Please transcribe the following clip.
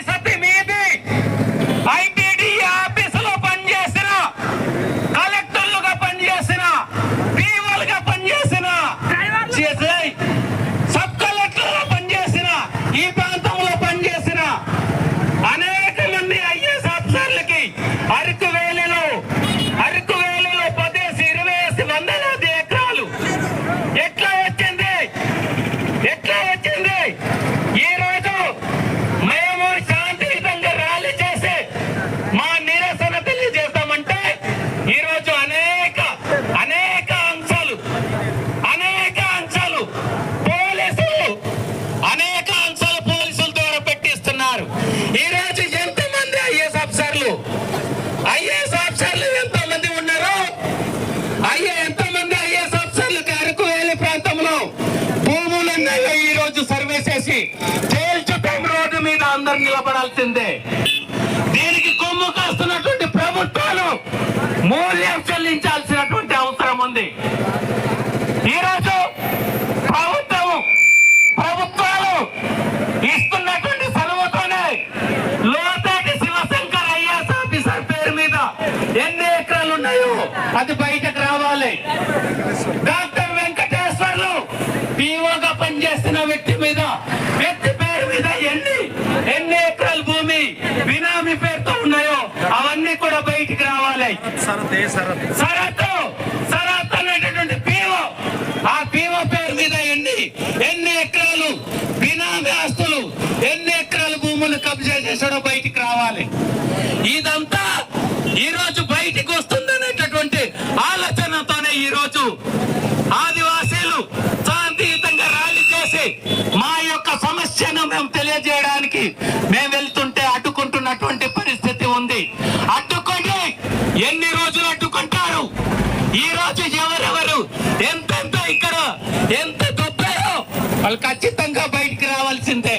¡Lánzate! ప్రాంతంలో ఈ రోజు సర్వే చేసి తేల్చుతాం రోడ్డు మీద అందరు నిలబడాల్సిందే. దీనికి కొమ్ము కాస్తున్నటువంటి ప్రభుత్వాలు మూల్యం చెల్లించాల్సినటువంటి అవసరం ఉంది. ఈరోజు ప్రభుత్వం ప్రభుత్వాలు ఇస్తున్నటువంటి సెలవుతోనే లోతాటి శివశంకర్ ఐఏఎస్ ఆఫీసర్ పేరు మీద ఎన్ని ఎకరాలు ఉన్నాయో అది బయటకు రావాలి. డాక్టర్ పనిచేస్తున్న వ్యక్తి మీద వ్యక్తి పేరు మీద ఎన్ని ఎన్ని ఎకరాల భూమి బినామీ పేరుతో ఉన్నాయో అవన్నీ కూడా బయటికి రావాలి. సరత్తు సరత్తు అనేటటువంటి పీఓ. ఆ పీఓ పేరు మీద ఎన్ని ఎన్ని ఎకరాలు బినామీ ఆస్తులు ఎన్ని ఎకరాల భూములు కబ్జా చేసాడో బయటికి రావాలి. ఇదంతా ఈ రోజు బయటికి వస్తుందనేటటువంటి ఆలోచనతోనే ఈ రోజు సమస్యను తెలియజేయడానికి మేము వెళ్తుంటే అడ్డుకుంటున్నటువంటి పరిస్థితి ఉంది. అడ్డుకొని ఎన్ని రోజులు అడ్డుకుంటారు? ఈ రోజు ఎవరెవరు? ఎంతెంత ఇక్కడ? ఎంత దొబ్బారో వాళ్ళు ఖచ్చితంగా బయటికి రావాల్సిందే.